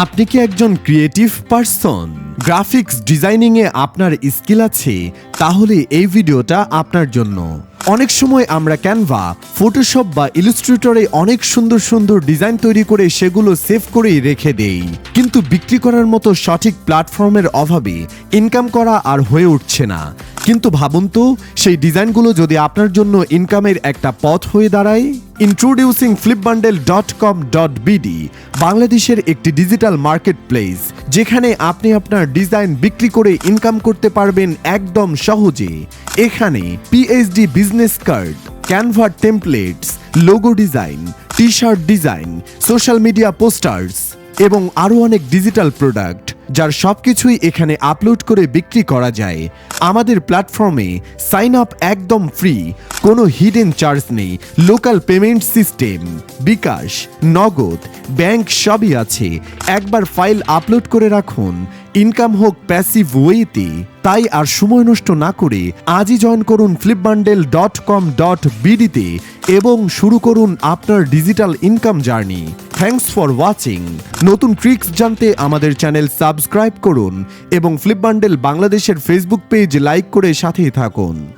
আপনি কি একজন ক্রিয়েটিভ পারসন গ্রাফিক্স ডিজাইনিং এ আপনার স্কিল আছে, তাহলে এই ভিডিওটা আপনার জন্য। অনেক সময় আমরা ক্যানভা ফটোশপ বা ইলিস্ট্রেটরে অনেক সুন্দর সুন্দর ডিজাইন তৈরি করে সেগুলো সেভ করেই রেখে দেই। কিন্তু বিক্রি করার মতো সঠিক প্ল্যাটফর্মের অভাবে ইনকাম করা আর হয়ে উঠছে না। কিন্তু ভাবুন তো, সেই ডিজাইনগুলো যদি আপনার জন্য ইনকামের একটা পথ হয়ে দাঁড়ায় introducing Flipbundle dot com dot BD বাংলাদেশের একটি ডিজিটাল মার্কেট প্লেস যেখানে আপনি আপনার ডিজাইন বিক্রি করে ইনকাম করতে পারবেন একদম সহজে। এখানে PhD business card Canva templates logo design T shirt design social media posters এবং আরও অনেক ডিজিটাল প্রোডাক্ট যার সবকিছুই এখানে আপলোড করে বিক্রি করা যায়। আমাদের প্ল্যাটফর্মে সাইন আপ একদম ফ্রি কোনো হিডেন চার্জ নেই local payment system bKash, Nagad bank সবই আছে। একবার ফাইল আপলোড করে রাখুন। ইনকাম হোক প্যাসিভ ওয়েতে তাই আর সময় নষ্ট না করে আজই জয়েন করুন ফ্লিপবান্ডেল ডট কম ডট বিডিতে এবং শুরু করুন আপনার digital income journey thanks for watching নতুন ট্রিক্স জানতে আমাদের চ্যানেল সাবস্ক্রাইব করুন এবং ফ্লিপবান্ডেল বাংলাদেশের ফেসবুক পেজ লাইক করে সাথেই থাকুন।